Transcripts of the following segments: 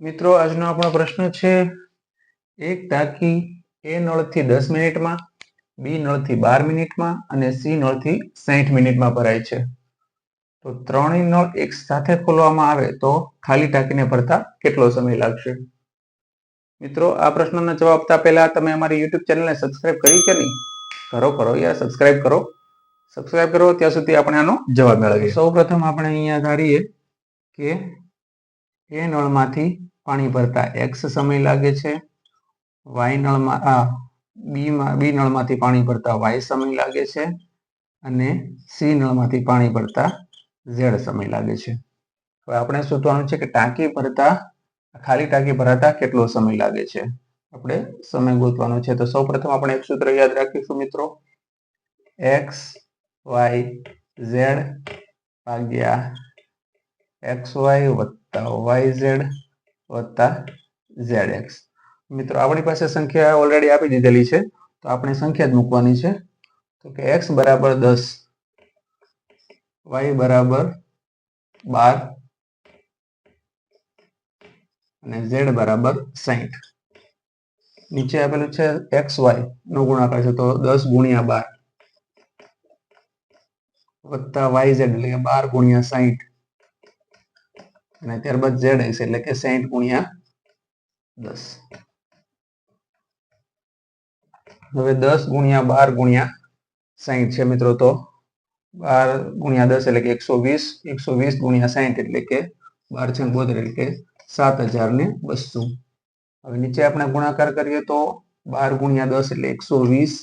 મિત્રો, આજનો આપણો પ્રશ્ન છે, એક ટાંકી એ નળથી દસ મિનિટમાં, બી નળથી બાર મિનિટમાં અને સી નળથી સાહીઠ મિનિટમાં ભરાય છે. તો ત્રણેય નળ એક સાથે ખોલવામાં આવે તો ખાલી ટાંકીને ભરતા કેટલો સમય લાગશે? મિત્રો, આ પ્રશ્નનો જવાબ આપતા પહેલા તમે અમારી યુટ્યુબ ચેનલને સબસ્ક્રાઇબ કરી કે નહીં? કરો કરો યાર, સબસ્ક્રાઇબ કરો. સબસ્ક્રાઇબ કરો, ત્યાં સુધી આપણે આનો જવાબ મેળવીએ. સૌ આપણે અહીંયા ધારીએ કે એ નળમાંથી પાણી ભરતા એક્સ સમય લાગે છે. વાય નળમાં, આ બીમાં બી નળમાંથી પાણી ભરતા વાય સમય લાગે છે અને સી નળમાંથી પાણી ભરતા ઝેડ સમય લાગે છે. હવે આપણે શોધવાનું છે કે ટાંકી ભરતા, ખાલી ટાંકી ભરાતા કેટલો સમય લાગે છે? આપણે સમય ગોતવાનો છે. તો સૌપ્રથમ આપણે એક સૂત્ર યાદ રાખીશું મિત્રો. એક્સ વાય ઝેડ ભાગ્યા એક્સ વાય વત્તા વાય ઝેડ વત્તા ઝેડ એક્સ મિત્રો, આપણી પાસે સંખ્યા ઓલરેડી આપી દીધેલી છે, તો આપણે સંખ્યા જ મૂકવાની છે. તો કે એક્સ બરાબર દસ વાય બરાબર બાર, અને ઝેડ બરાબર સાહીઠ નીચે આપેલું છે એક્સ વાય નો ગુણાકાર છે, તો દસ ગુણ્યા બાર. વત્તા વાય ઝેડ એટલે કે બાર ગુણ્યા સાહીઠ અને ત્યારબાદ ઝેડ એક્સ એટલે કે સાહીઠ ગુણ્યા દસ. હવે દસ ગુણ્યા બાર ગુણ્યા સાહીઠ છે મિત્રો તો બાર ગુણ્યા દસ એટલે કે એકસો વીસ એકસો વીસ ગુણ્યા સાહીઠ એટલે કે બાર છે બોતેર એટલે કે સાત હજાર ને બસો. હવે નીચે આપણે ગુણાકાર કરીએ તો બાર ગુણ્યા દસ એટલે એકસો વીસ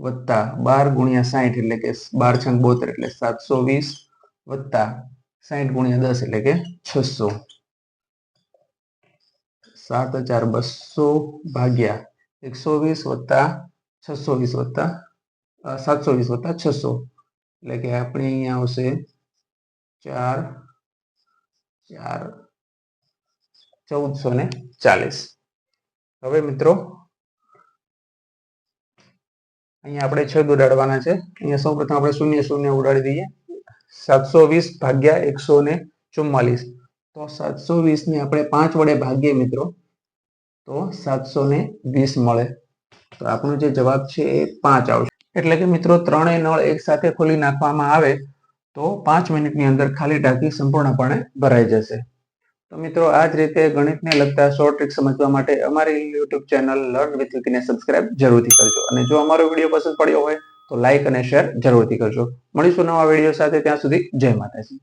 વત્તા બાર ગુણ્યા સાહીઠ એટલે કે બાર છંગ બોતેર એટલે સાતસો વીસ વત્તા સાહીઠ ગુણ્યા દસ એટલે કે છસો. સાત હજાર બસો ભાગ્યા એકસો વીસ વત્તા છસો વીસ વત્તા સાતસો વીસ વત્તા છસો. એટલે કે આપણે અહીંયા આવશે ચાર ચાર, ચૌદસો ને ચાલીસ. હવે મિત્રો, અહીંયા આપણે છેદ ઉડાડવાના છે. અહીંયા સૌ પ્રથમ આપણે શૂન્ય શૂન્ય ઉડાડી દઈએ. સાતસો વીસ ભાગ્યા એકસો ને ચુમ્માલીસ. તો સાતસો વીસ ને આપણે પાંચ વડે ભાગીએ મિત્રો, તો સાતસો ને વીસ મળે. તો આપણો જે જવાબ છે એ પાંચ આવશે. એટલે કે મિત્રો ત્રણેય નળ એક સાથે ખોલી નાખવામાં આવે, તો પાંચ મિનિટની અંદર ખાલી ટાંકી સંપૂર્ણપણે ભરાઈ જશે. તો મિત્રો આ જ રીતે ગણિતને લગતા શોર્ટ ટ્રિક સમજવા માટે અમારી યુટ્યુબ ચેનલ લર્ન વિથ વિકીને સબસ્ક્રાઇબ જરૂરથી કરજો. અને જો અમારો વીડિયો પસંદ પડ્યો હોય તો લાઇક અને શેર જરૂરથી કરજો. મળીશું નવા વીડિયો સાથે. ત્યાં સુધી જય માતાજી.